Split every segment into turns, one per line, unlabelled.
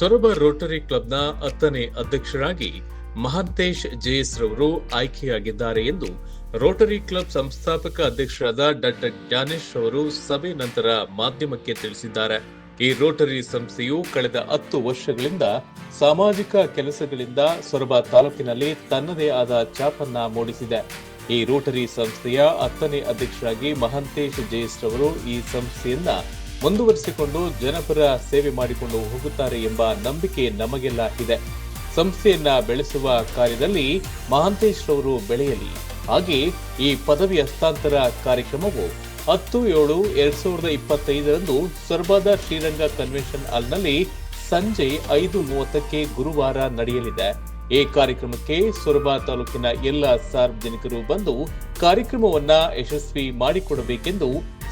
Soraba Rotary ಕ್ಲಬ್ನ ಹತ್ತನೇ ಅಧ್ಯಕ್ಷರಾಗಿ ಮಹಂತೇಶ್ ಜೆಎಸ್ ರವರು ಆಯ್ಕೆಯಾಗಿದ್ದಾರೆ ಎಂದು ರೋಟರಿ ಕ್ಲಬ್ ಸಂಸ್ಥಾಪಕ ಅಧ್ಯಕ್ಷರಾದ ಡಾಕ್ಟರ್ ಜ್ಞಾನೇಶ್ ಅವರು ಸಭೆ ನಂತರ ಮಾಧ್ಯಮಕ್ಕೆ ತಿಳಿಸಿದ್ದಾರೆ. ಈ ರೋಟರಿ ಸಂಸ್ಥೆಯು ಕಳೆದ ಹತ್ತು ವರ್ಷಗಳಿಂದ ಸಾಮಾಜಿಕ ಕೆಲಸಗಳಿಂದ ಸೊರಬ ತಾಲೂಕಿನಲ್ಲಿ ತನ್ನದೇ ಆದ ಛಾಪನ್ನ ಮೂಡಿಸಿದೆ. ಈ ರೋಟರಿ ಸಂಸ್ಥೆಯ ಹತ್ತನೇ ಅಧ್ಯಕ್ಷರಾಗಿ ಮಹಂತೇಶ್ ಜೆಎಸ್ ರವರು ಈ ಸಂಸ್ಥೆಯನ್ನ ಮುಂದುವರಿಸಿಕೊಂಡು ಜನಪರ ಸೇವೆ ಮಾಡಿಕೊಂಡು ಹೋಗುತ್ತಾರೆ ಎಂಬ ನಂಬಿಕೆ ನಮಗೆಲ್ಲ ಇದೆ. ಸಂಸ್ಥೆಯನ್ನ ಬೆಳೆಸುವ ಕಾರ್ಯದಲ್ಲಿ ಮಹಾಂತೇಶ್ ರವರು ಬೆಳೆಯಲಿ. ಹಾಗೆ ಈ ಪದವಿ ಹಸ್ತಾಂತರ ಕಾರ್ಯಕ್ರಮವು ಹತ್ತು ಏಳು ಎರಡ್ ಸಾವಿರದ ಇಪ್ಪತ್ತೈದರಂದು ಸೊರಬಾದ ಶ್ರೀರಂಗ ಕನ್ವೆನ್ಷನ್ ಹಾಲ್ನಲ್ಲಿ ಸಂಜೆ ಐದು ಮೂವತ್ತಕ್ಕೆ ಗುರುವಾರ ನಡೆಯಲಿದೆ. ಈ ಕಾರ್ಯಕ್ರಮಕ್ಕೆ ಸೊರಬ ತಾಲೂಕಿನ ಎಲ್ಲ ಸಾರ್ವಜನಿಕರು ಬಂದು ಕಾರ್ಯಕ್ರಮವನ್ನ ಯಶಸ್ವಿ ಮಾಡಿಕೊಡಬೇಕೆಂದು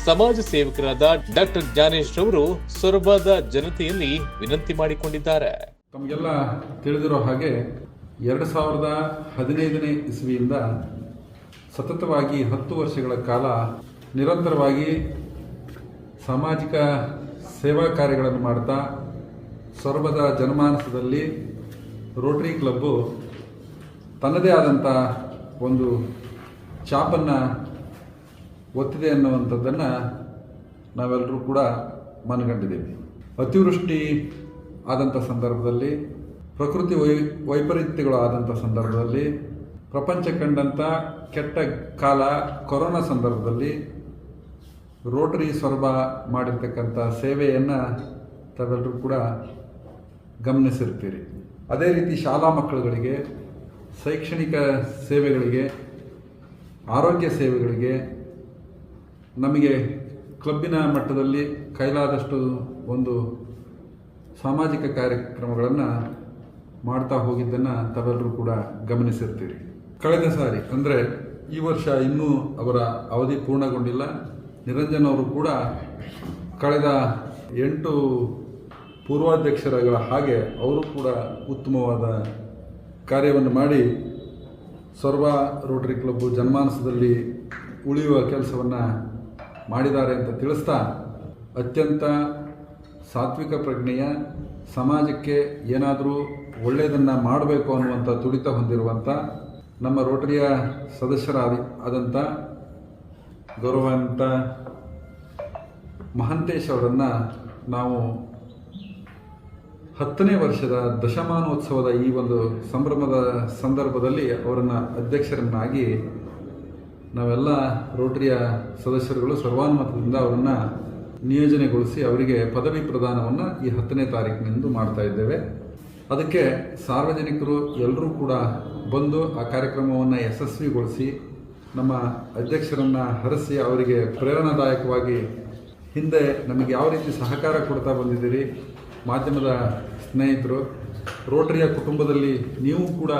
ಸಮಾಜ ಸೇವಕರಾದ ಡಾಕ್ಟರ್ ಜ್ಞಾನೇಶ್ ಅವರು ಸೊರಬದ ಜನತೆಯಲ್ಲಿ ವಿನಂತಿ ಮಾಡಿಕೊಂಡಿದ್ದಾರೆ.
ತಮಗೆಲ್ಲ ತಿಳಿದಿರೋ ಹಾಗೆ ಎರಡು ಸಾವಿರದ ಹದಿನೈದನೇ ಇಸ್ವಿಯಿಂದ ಸತತವಾಗಿ ಹತ್ತು ವರ್ಷಗಳ ಕಾಲ ನಿರಂತರವಾಗಿ ಸಾಮಾಜಿಕ ಸೇವಾ ಕಾರ್ಯಗಳನ್ನು ಮಾಡ್ತಾ ಸೊರಬದ ಜನಮಾನಸದಲ್ಲಿ ರೋಟರಿ ಕ್ಲಬ್ಬು ತನ್ನದೇ ಆದಂಥ ಒಂದು ಚಾಪನ್ನು ಒತ್ತಿದೆ ಅನ್ನುವಂಥದ್ದನ್ನು ನಾವೆಲ್ಲರೂ ಕೂಡ ಮನಗಂಡಿದ್ದೀವಿ. ಅತಿವೃಷ್ಟಿ ಆದಂಥ ಸಂದರ್ಭದಲ್ಲಿ, ಪ್ರಕೃತಿ ವೈ, ವೈಪರೀತ್ಯಗಳು ಆದಂಥ ಸಂದರ್ಭದಲ್ಲಿ, ಪ್ರಪಂಚ ಕಂಡಂಥ ಕೆಟ್ಟ ಕಾಲ ಕೊರೋನಾ ಸಂದರ್ಭದಲ್ಲಿ ರೋಟರಿ ಸೊರಬ ಮಾಡಿರ್ತಕ್ಕಂಥ ಸೇವೆಯನ್ನು ತಾವೆಲ್ಲರೂ ಕೂಡ ಗಮನಿಸಿರ್ತೀರಿ. ಅದೇ ರೀತಿ ಶಾಲಾ ಮಕ್ಕಳುಗಳಿಗೆ, ಶೈಕ್ಷಣಿಕ ಸೇವೆಗಳಿಗೆ, ಆರೋಗ್ಯ ಸೇವೆಗಳಿಗೆ ನಮಗೆ ಕ್ಲಬ್ಬಿನ ಮಟ್ಟದಲ್ಲಿ ಕೈಲಾದಷ್ಟು ಒಂದು ಸಾಮಾಜಿಕ ಕಾರ್ಯಕ್ರಮಗಳನ್ನು ಮಾಡ್ತಾ ಹೋಗಿದ್ದನ್ನು ತಾವೆಲ್ಲರೂ ಕೂಡ ಗಮನಿಸಿರ್ತೀರಿ. ಕಳೆದ ಸಾರಿ, ಅಂದರೆ ಈ ವರ್ಷ ಇನ್ನೂ ಅವರ ಅವಧಿ ಪೂರ್ಣಗೊಂಡಿಲ್ಲ. ನಿರಂಜನ್ ಅವರು ಕೂಡ ಕಳೆದ ಎಂಟು ಪೂರ್ವಾಧ್ಯಕ್ಷರಗಳ ಹಾಗೆ ಅವರು ಕೂಡ ಉತ್ತಮವಾದ ಕಾರ್ಯವನ್ನು ಮಾಡಿ ಸರ್ವ ರೋಟರಿ ಕ್ಲಬ್ಬು ಜನ್ಮಾನಸದಲ್ಲಿ ಉಳಿಯುವ ಕೆಲಸವನ್ನು ಮಾಡಿದ್ದಾರೆ ಅಂತ ತಿಳಿಸ್ತಾ ಅತ್ಯಂತ ಸಾತ್ವಿಕ ಪ್ರಜ್ಞೆಯ ಸಮಾಜಕ್ಕೆ ಏನಾದರೂ ಒಳ್ಳೆಯದನ್ನು ಮಾಡಬೇಕು ಅನ್ನುವಂಥ ತುಡಿತ ಹೊಂದಿರುವಂಥ ನಮ್ಮ ರೋಟರಿಯ ಸದಸ್ಯರಾದ ಆದಂಥ ಗೌರವಾನ್ವಿತ ಮಹಂತೇಶ್ ಅವರನ್ನು ನಾವು ಹತ್ತನೇ ವರ್ಷದ ದಶಮಾನೋತ್ಸವದ ಈ ಒಂದು ಸಂಭ್ರಮದ ಸಂದರ್ಭದಲ್ಲಿ ಅವರನ್ನು ಅಧ್ಯಕ್ಷರನ್ನಾಗಿ ನಾವೆಲ್ಲ ರೋಟರಿಯ ಸದಸ್ಯರುಗಳು ಸರ್ವಾನುಮತದಿಂದ ಅವರನ್ನು ನಿಯೋಜನೆಗೊಳಿಸಿ ಅವರಿಗೆ ಪದವಿ ಪ್ರದಾನವನ್ನು ಈ ಹತ್ತನೇ ತಾರೀಕಿನಿಂದ ಮಾಡ್ತಾ ಇದ್ದೇವೆ. ಅದಕ್ಕೆ ಸಾರ್ವಜನಿಕರು ಎಲ್ಲರೂ ಕೂಡ ಬಂದು ಆ ಕಾರ್ಯಕ್ರಮವನ್ನು ಯಶಸ್ವಿಗೊಳಿಸಿ, ನಮ್ಮ ಅಧ್ಯಕ್ಷರನ್ನು ಹರಸಿ ಅವರಿಗೆ ಪ್ರೇರಣಾದಾಯಕವಾಗಿ ಹಿಂದೆ ನಮಗೆ ಯಾವ ರೀತಿ ಸಹಕಾರ ಕೊಡ್ತಾ ಬಂದಿದ್ದೀರಿ, ಮಾಧ್ಯಮದ ಸ್ನೇಹಿತರು, ರೋಟರಿಯ ಕುಟುಂಬದಲ್ಲಿ ನೀವು ಕೂಡ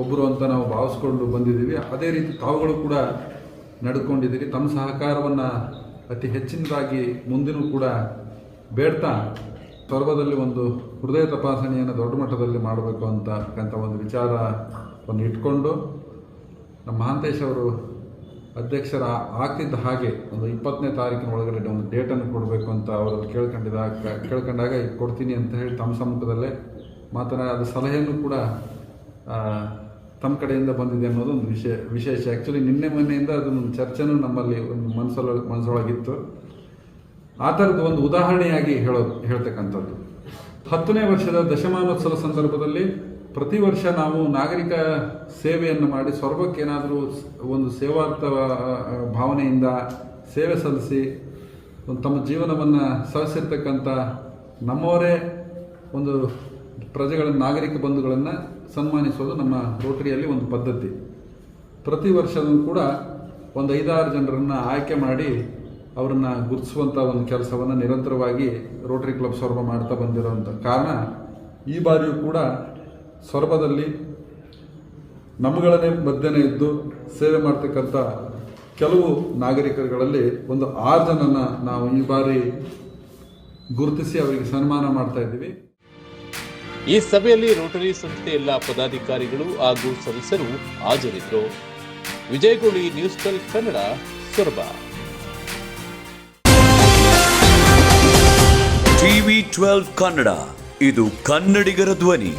ಒಬ್ಬರು ಅಂತ ನಾವು ಭಾವಿಸ್ಕೊಂಡು ಬಂದಿದ್ದೀವಿ. ಅದೇ ರೀತಿ ತಾವುಗಳು ಕೂಡ ನಡ್ಕೊಂಡಿದ್ದೀರಿ. ತಮ್ಮ ಸಹಕಾರವನ್ನು ಅತಿ ಹೆಚ್ಚಿನದಾಗಿ ಮುಂದಿನೂ ಕೂಡ ಬೇಡ್ತಾ ಸರ್ವದಲ್ಲಿ ಒಂದು ಹೃದಯ ತಪಾಸಣೆಯನ್ನು ದೊಡ್ಡ ಮಟ್ಟದಲ್ಲಿ ಮಾಡಬೇಕು ಅಂತಕ್ಕಂಥ ಒಂದು ವಿಚಾರವನ್ನು ಇಟ್ಕೊಂಡು ನಮ್ಮ ಮಹಾಂತೇಶ್ ಅವರು ಅಧ್ಯಕ್ಷರ ಆಗ್ತಿದ್ದ ಹಾಗೆ ಒಂದು ಇಪ್ಪತ್ತನೇ ತಾರೀಕಿನ ಒಳಗಡೆ ಒಂದು ಡೇಟನ್ನು ಕೊಡಬೇಕು ಅಂತ ಅವರು ಕೇಳ್ಕೊಂಡಿದ್ದಾಗ ಕೇಳ್ಕೊಂಡಾಗ ಕೊಡ್ತೀನಿ ಅಂತ ಹೇಳಿ ತಮ್ಮ ಸಮ್ಮುಖದಲ್ಲೇ ಮಾತನಾಡಿ, ಅದು ಸಲಹೆಯನ್ನು ಕೂಡ ತಮ್ಮ ಕಡೆಯಿಂದ ಬಂದಿದೆ ಅನ್ನೋದು ಒಂದು ವಿಷಯ ವಿಶೇಷ. ಆ್ಯಕ್ಚುಲಿ ನಿನ್ನೆ ಮೊನ್ನೆಯಿಂದ ಅದೊಂದು ಚರ್ಚೆನೂ ನಮ್ಮಲ್ಲಿ ಒಂದು ಮನಸ್ಸೊಳ ಮನಸ್ಸೊಳಗಿತ್ತು ಆ ಥರದ್ದು ಒಂದು ಉದಾಹರಣೆಯಾಗಿ ಹೇಳೋ, ಹೇಳ್ತಕ್ಕಂಥದ್ದು. ಹತ್ತನೇ ವರ್ಷದ ದಶಮಾನೋತ್ಸವ ಸಂದರ್ಭದಲ್ಲಿ ಪ್ರತಿ ವರ್ಷ ನಾವು ನಾಗರಿಕ ಸೇವೆಯನ್ನು ಮಾಡಿ ಸ್ವರ್ಗಕ್ಕೇನಾದರೂ ಒಂದು ಸೇವಾರ್ಥ ಭಾವನೆಯಿಂದ ಸೇವೆ ಸಲ್ಲಿಸಿ ಒಂದು ತಮ್ಮ ಜೀವನವನ್ನು ಸಲ್ಲಿಸಿರ್ತಕ್ಕಂಥ ನಮ್ಮವರೇ ಒಂದು ಪ್ರಜೆಗಳ ನಾಗರಿಕ ಬಂಧುಗಳನ್ನು ಸನ್ಮಾನಿಸೋದು ನಮ್ಮ ರೋಟರಿಯಲ್ಲಿ ಒಂದು ಪದ್ಧತಿ. ಪ್ರತಿ ವರ್ಷವೂ ಕೂಡ ಒಂದು ಐದಾರು ಜನರನ್ನು ಆಯ್ಕೆ ಮಾಡಿ ಅವರನ್ನು ಗುರುತಿಸುವಂಥ ಒಂದು ಕೆಲಸವನ್ನು ನಿರಂತರವಾಗಿ ರೋಟರಿ ಕ್ಲಬ್ ಸೊರಬ ಮಾಡ್ತಾ ಬಂದಿರೋಂಥ ಕಾರಣ ಈ ಬಾರಿಯೂ ಕೂಡ ಸೊರಬದಲ್ಲಿ ನಮ್ಮಗಳನ್ನೇ ಮಧ್ಯನೇ ಇದ್ದು ಸೇವೆ ಮಾಡ್ತಕ್ಕಂಥ ಕೆಲವು ನಾಗರಿಕರುಗಳಲ್ಲಿ ಒಂದು ಆರು ಜನನ ನಾವು ಈ ಬಾರಿ ಗುರುತಿಸಿ ಅವರಿಗೆ ಸನ್ಮಾನ ಮಾಡ್ತಾ ಇದ್ದೀವಿ.
ಈ ಸಭೆಯಲ್ಲಿ ರೋಟರಿ ಸಂಸ್ಥೆ ಎಲ್ಲ ಪದಾಧಿಕಾರಿಗಳು ಹಾಗೂ ಸದಸ್ಯರು ಹಾಜರಿದ್ದರು. ವಿಜಯಗೋಳಿ news tell Kannada, Soraba.
TV twelve Kannada, ಇದು ಕನ್ನಡಿಗರ ಧ್ವನಿ.